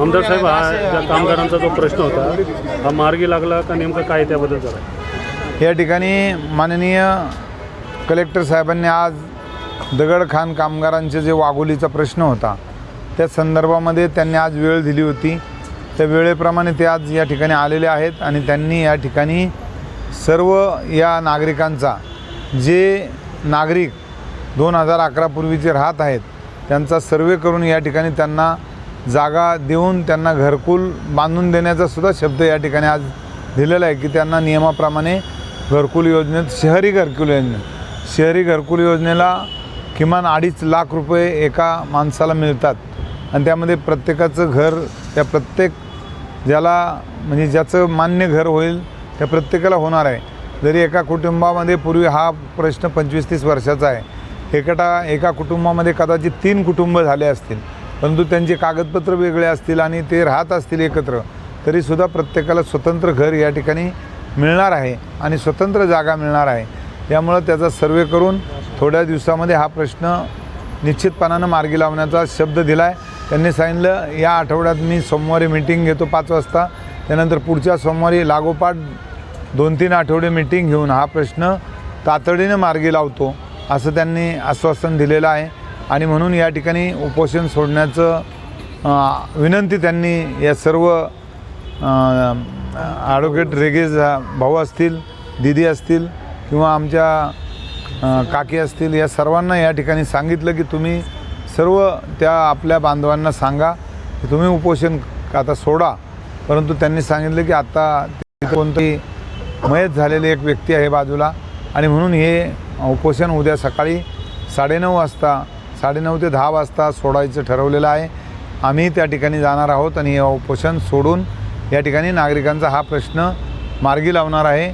आमदार साहेब हा ज्या कामगारांचा जो प्रश्न होता हा मार्गी लागला का नेमकं काय त्याबद्दल जरा? या ठिकाणी माननीय कलेक्टर साहेबांनी आज दगडखान कामगारांचे जे वाघोलीचा प्रश्न होता त्या संदर्भामध्ये त्यांनी आज वेळ दिली होती. त्या वेळेप्रमाणे ते आज या ठिकाणी आलेले आहेत आणि त्यांनी या ठिकाणी सर्व या नागरिकांचा जे नागरिक दोन हजार अकरापूर्वीचे राहत आहेत त्यांचा सर्वे करून या ठिकाणी त्यांना जागा देऊन त्यांना घरकुल बांधून देण्याचा सुद्धा शब्द या ठिकाणी आज दिलेला आहे की त्यांना नियमाप्रमाणे घरकुल योजनेत शहरी घरकुल योजनेत शहरी घरकुल योजनेला किमान अडीच लाख रुपये एका माणसाला मिळतात. आणि त्यामध्ये प्रत्येकाचं घर त्या प्रत्येक ज्याला म्हणजे ज्याचं मान्य घर होईल त्या प्रत्येकाला होणार आहे. जरी एका कुटुंबामध्ये पूर्वी हा प्रश्न पंचवीस तीस वर्षाचा आहे एकटा एका कुटुंबामध्ये कदाचित तीन कुटुंब झाले असतील परंतु त्यांचे कागदपत्र वेगळे असतील आणि ते राहत असतील एकत्र तरीसुद्धा प्रत्येकाला स्वतंत्र घर या ठिकाणी मिळणार आहे आणि स्वतंत्र जागा मिळणार आहे. त्यामुळं त्याचा सर्वे करून थोड्या दिवसामध्ये हा प्रश्न निश्चितपणानं मार्गी लावण्याचा शब्द दिला आहे त्यांनी सांगितलं या आठवड्यात मी सोमवारी मिटिंग घेतो पाच वाजता. त्यानंतर पुढच्या सोमवारी लागोपाठ दोन तीन आठवडे मिटिंग घेऊन हा प्रश्न तातडीनं मार्गी लावतो असं त्यांनी आश्वासन दिलेलं आहे. आणि म्हणून या ठिकाणी उपोषण सोडण्याचं विनंती त्यांनी या सर्व ॲडव्होकेट रेगेज भाऊ असतील दिदी असतील किंवा आमच्या काकी असतील या सर्वांना या ठिकाणी सांगितलं की तुम्ही सर्व त्या आपल्या बांधवांना सांगा की तुम्ही उपोषण आता सोडा. परंतु त्यांनी सांगितलं की आता कोणती कोणतंही मयत झालेली एक व्यक्ती आहे बाजूला आणि म्हणून हे उपोषण उद्या सकाळी साडेनऊ वाजता साडेनऊ ते दहा वाजता सोडायचं ठरवलेलं आहे. आम्ही त्या ठिकाणी जाणार आहोत आणि हे उपोषण सोडून या ठिकाणी नागरिकांचा हा प्रश्न मार्गी लावणार आहे.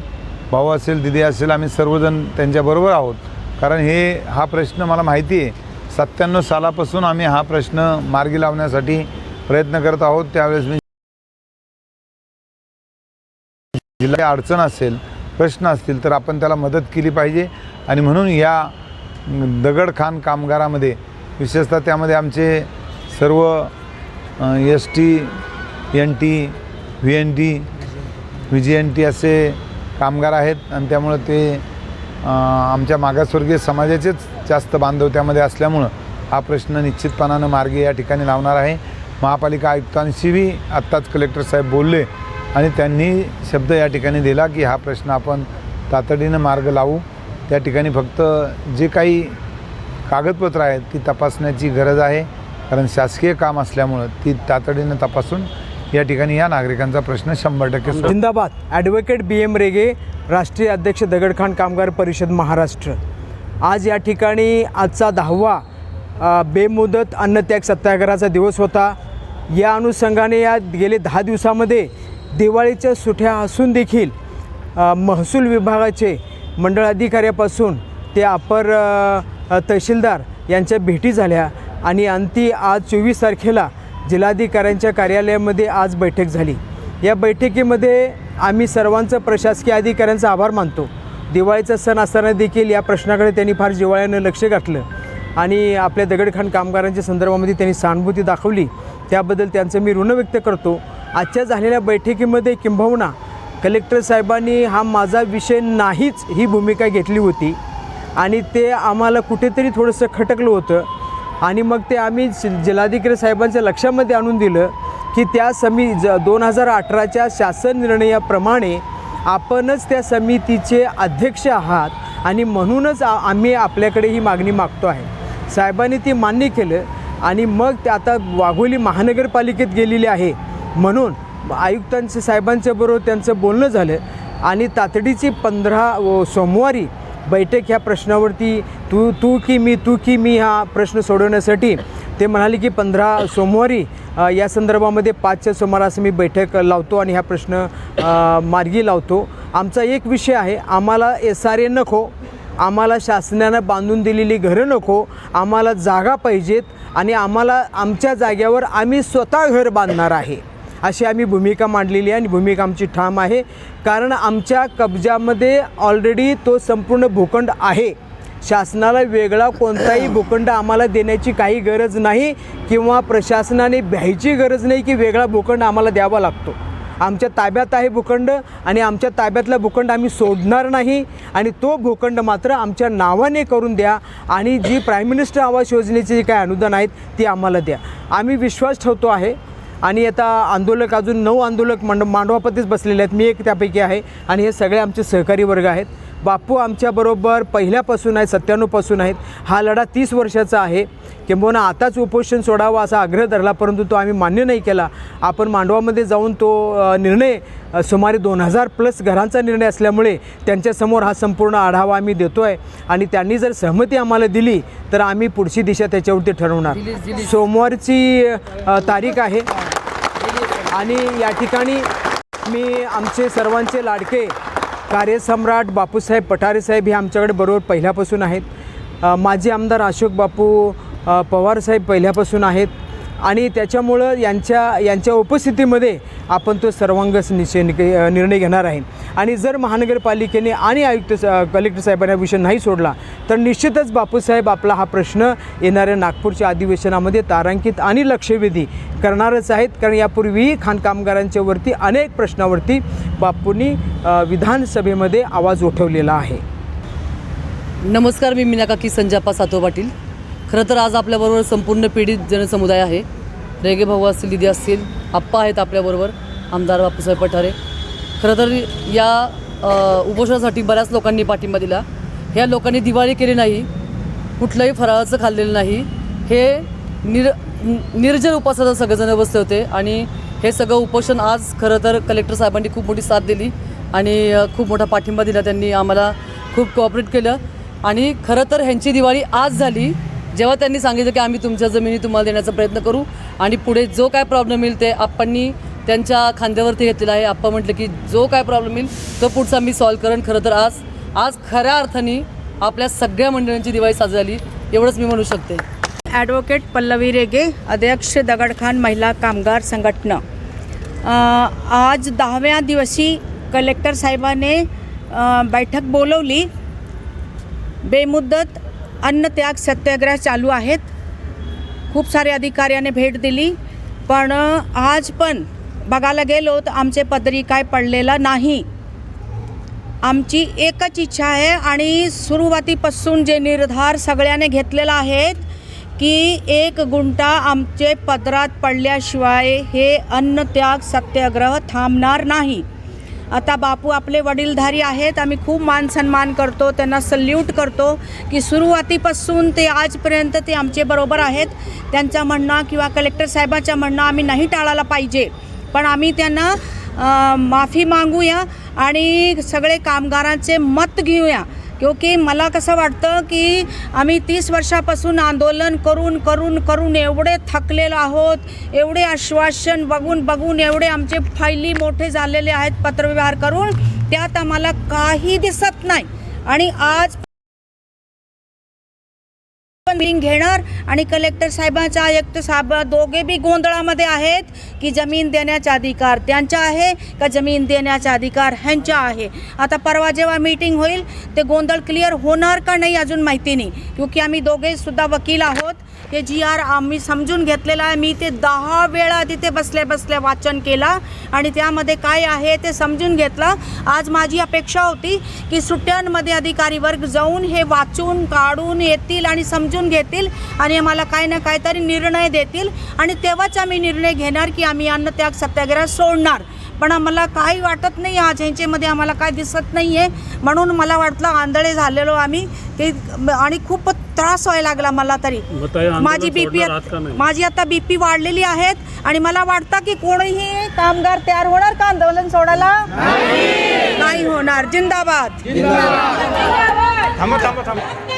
भाऊ असेल दिदी असेल आम्ही सर्वजण त्यांच्याबरोबर आहोत. कारण हे हा प्रश्न मला माहिती आहे. सत्त्याण्णव सालापासून आम्ही हा प्रश्न मार्गी लावण्यासाठी प्रयत्न करत आहोत. त्यावेळेस मी जिल्हा अडचण असेल प्रश्न असतील तर आपण त्याला मदत केली पाहिजे. आणि म्हणून या दगडखान कामगारामध्ये विशेषतः त्यामध्ये आमचे सर्व S T N T V N T V G N T असे कामगार आहेत आणि त्यामुळं ते आमच्या मागासवर्गीय समाजाचेच जास्त बांधव त्यामध्ये असल्यामुळं हा प्रश्न निश्चितपणानं मार्गी या ठिकाणी लावणार आहे. महापालिका आयुक्तांशीही आत्ताच कलेक्टर साहेब बोलले आणि त्यांनी शब्द या ठिकाणी दिला की हा प्रश्न आपण तातडीनं मार्ग लावू. त्या ठिकाणी फक्त जे काही कागदपत्र आहेत ती तपासण्याची गरज आहे. कारण शासकीय काम असल्यामुळं ती तातडीनं तपासून या ठिकाणी या नागरिकांचा प्रश्न शंभर टक्के जिंदाबाद. ॲडव्होकेट बी एम रेगे राष्ट्रीय अध्यक्ष दगडखान कामगार परिषद महाराष्ट्र. आज या ठिकाणी आजचा दहावा अ, बेमुदत अन्नत्याग सत्याग्रहाचा दिवस होता. या अनुषंगाने या गेले दहा दिवसामध्ये दिवाळीच्या सुट्या असून देखील अ, महसूल विभागाचे मंडळ अधिकाऱ्यापासून ते अपर तहसीलदार यांच्या भेटी झाल्या आणि अंती आज चोवीस तारखेला जिल्हाधिकाऱ्यांच्या कार्यालयामध्ये आज बैठक झाली. या बैठकीमध्ये आम्ही सर्वांचं प्रशासकीय अधिकाऱ्यांचा आभार मानतो. दिवाळीचा सण असताना देखील या प्रश्नाकडे त्यांनी फार जिव्हाळ्यानं लक्ष घातलं आणि आपल्या दगडखाण कामगारांच्या संदर्भामध्ये त्यांनी सहानुभूती दाखवली. त्याबद्दल त्यांचं मी ऋण व्यक्त करतो. आजच्या झालेल्या बैठकीमध्ये किंबहुना कलेक्टर साहेबांनी हा माझा विषय नाहीच ही भूमिका घेतली होती. आणि ते आम्हाला कुठेतरी थोडंसं खटकलं होतं. आणि मग ते आम्ही जिल्हाधिकारी साहेबांच्या लक्षामध्ये आणून दिलं की त्या समी ज दोन हजार अठराच्या शासन निर्णयाप्रमाणे आपणच त्या समितीचे अध्यक्ष आहात आणि म्हणूनच आ आम्ही आपल्याकडे ही मागणी मागतो आहे. साहेबांनी ती मान्य केलं आणि मग ते आता वाघोली महानगरपालिकेत गेलेली आहे. म्हणून आयुक्तांचे साहेबांच्या बरोबर त्यांचं बोलणं झालं. आणि तातडीची पंधरा सोमवारी बैठक ह्या प्रश्नावरती तू तू की मी तू की मी हा प्रश्न सोडवण्यासाठी ते म्हणाले की पंधरा सोमवारी या संदर्भामध्ये पाचच्या सुमारास मी बैठक लावतो आणि हा प्रश्न मार्गी लावतो. आमचा एक विषय आहे आम्हाला एस आर ए नको आम्हाला शासनानं बांधून दिलेली घरं नको आम्हाला जागा पाहिजेत आणि आम्हाला आमच्या जाग्यावर आम्ही स्वतः घर बांधणार आहे. अशी आम्ही भूमिका मांडलेली आहे आणि भूमिका आमची ठाम आहे. कारण आमच्या कब्जामध्ये ऑलरेडी तो संपूर्ण भूखंड आहे. शासनाला वेगळा कोणताही भूखंड आम्हाला देण्याची काही गरज नाही किंवा प्रशासनाने भ्यायची गरज नाही की वेगळा भूखंड आम्हाला द्यावा लागतो. आमच्या ताब्यात आहे भूखंड आणि आमच्या ताब्यातला भूखंड आम्ही सोडणार नाही आणि तो भूखंड मात्र आमच्या नावाने करून द्या आणि जी प्राईम मिनिस्टर आवास योजनेचे जे काही अनुदान आहेत ती आम्हाला द्या. आम्ही विश्वास ठेवतो आहे आणि आता आंदोलक अजून नऊ आंदोलक मंड मांडवापतीच बसलेले आहेत. मी एक त्यापैकी आहे आणि हे सगळे आमचे सहकारी वर्ग आहेत. बापू आमच्याबरोबर पहिल्यापासून आहेत सत्त्याण्णवपासून आहेत. हा लढा तीस वर्षाचा आहे. किंबहुना आताच उपोषण सोडावा असा आग्रह धरला परंतु तो आम्ही मान्य नाही केला. आपण मांडवामध्ये जाऊन तो निर्णय सुमारे दोन हजार प्लस घरांचा निर्णय असल्यामुळे त्यांच्यासमोर हा संपूर्ण आढावा आम्ही देतो आहे आणि त्यांनी जर सहमती आम्हाला दिली तर आम्ही पुढची दिशा त्याच्यावरती ठरवणार. सोमवारची तारीख आहे. आणि या ठिकाणी मी आमचे सर्वांचे लाडके कार्यसम्राट बापूसाहेब पठारे साहेब हे आमच्याकडे बरोबर पहिल्यापासून आहेत. माजी आमदार अशोक बापू पवारसाहेब पहिल्यापासून आहेत. आणि त्याच्यामुळं यांच्या यांच्या उपस्थितीमध्ये आपण तो सर्वांगस निश्चय निर्णय घेणार आहे. आणि जर महानगरपालिकेने आणि आयुक्त कलेक्टर साहेबांना विषय नाही सोडला तर निश्चितच बापूसाहेब आपला हा प्रश्न येणाऱ्या नागपूरच्या अधिवेशनामध्ये तारांकित आणि लक्षवेधी करणारच आहेत. कारण यापूर्वीही खाण कामगारांच्यावरती अनेक प्रश्नावरती बापूंनी विधानसभेमध्ये आवाज उठवलेला आहे. नमस्कार मी मीनाकाकी संजापा सातो पाटील. खरं तर आज आपल्याबरोबर संपूर्ण पीडित जनसमुदाय आहे. रेगे भाऊ असतील दिदी असतील आप्पा आहेत आपल्याबरोबर आमदार बापूसाहेब पठारे. खरं तर या उपोषणासाठी बऱ्याच लोकांनी पाठिंबा दिला. ह्या लोकांनी दिवाळी केली नाही कुठलंही फराळाचं खाल्लेलं नाही. हे निर निर्जन उपासाला सगळेजण बसले होते आणि हे सगळं उपोषण आज खरं तर कलेक्टर साहेबांनी खूप मोठी साथ दिली आणि खूप मोठा पाठिंबा दिला त्यांनी. आम्हाला खूप कोऑपरेट केलं. आणि खरं तर ह्यांची दिवाळी आज झाली. जेव्हा त्यांनी सांगितलं की आम्ही तुमच्या जमिनी तुम्हाला देण्याचा प्रयत्न करू आणि पुढे जो काय प्रॉब्लेम येईल ते आप्पांनी त्यांच्या खांद्यावरती घेतलेला आहे. आप्पा म्हटलं की जो काय प्रॉब्लेम येईल तो पुढचा मी सॉल्व करेन. खरं तर आज आज खऱ्या अर्थाने आपल्या सगळ्या मंडळांची दिवाळी साजरी झाली. एवढंच मी म्हणू शकते. ॲडव्होकेट पल्लवी रेगे अध्यक्ष दगडखान महिला कामगार संघटना. आज दहाव्या दिवशी कलेक्टर साहेबाने बैठक बोलवली. बेमुदत अन्नत्याग सत्याग्रह चालू आहेत. खूप सारे अधिकाऱ्याने भेट दिली. पण आज पण बघायला गेलो तर आमचे पदरी काय पडलेलं नाही. आमची एकच इच्छा आहे आणि सुरुवातीपासून जे निर्धार सगळ्याने घेतलेला आहेत की एक गुंटा आमचे पदरात पडल्याशिवाय हे अन्नत्याग सत्याग्रह थांबणार नाही. आता बापू आपले वडीलधारी आहेत. आम्ही खूप मान सन्मान करतो त्यांना सल्यूट करतो की सुरुवातीपासून ते आजपर्यंत ते आमचे बरोबर आहेत. त्यांचं म्हणणं किंवा कलेक्टर साहेबाच्या म्हणणं आम्ही नाही टाळायला पाहिजे. पण आम्ही त्यांना माफी मागूया आणि सगळे कामगारांचे मत घेऊया. क्योंकि मला कसं वाटतं की आम्ही तीस वर्षापासून आंदोलन करून करून करून एवढे थकलेलो आहोत एवढे आश्वासन बघून बघून एवढे आमचे फायली मोठे झालेले आहेत पत्रव्यवहार करून त्यात आम्हाला काही दिसत नाही. आणि आज पण बिलिंग घेणार. आणि कलेक्टर साहेबांचा आयुक्त साहेब दोघे बी गोंधळामध्ये आहेत की जमीन देण्याचा अधिकार त्यांचा आहे का जमीन देण्याचा अधिकार ह्यांचा आहे. आता परवा जेव्हा मीटिंग होईल ते गोंधळ क्लिअर होणार का नाही अजून माहिती नाही. क्योंकि आम्ही दोघे सुद्धा वकील आहोत. हे जी आर आम्ही समजून घेतलेलं आहे. मी ते दहा वेळा तिथे बसल्या बसल्या वाचन केला आणि त्यामध्ये काय आहे ते समजून घेतलं. आज माझी अपेक्षा होती की सुट्ट्यांमध्ये अधिकारी वर्ग जाऊन हे वाचून काढून येतील आणि समजून घेतील आणि आम्हाला काय ना काहीतरी निर्णय देतील. आणि तेव्हाच आम्ही निर्णय घेणार की आम्ही अन्नत्याग सत्याग्रह सोडणार. पण आम्हाला काही वाटत नाही आज ह्यांच्यामध्ये आम्हाला काय दिसत नाही आहे म्हणून मला वाटलं आंधळे झालेलो आम्ही. की आणि खूप त्रास व्हायला लागला मला तरी. माझी का नाही? माझी आता बीपी वाढलेली आहेत. आणि मला वाटतं की कोणीही कामगार तयार होणार का आंदोलन सोडायला? नाही. होणार. जिंदाबाद. थांबा थांबा थांबा.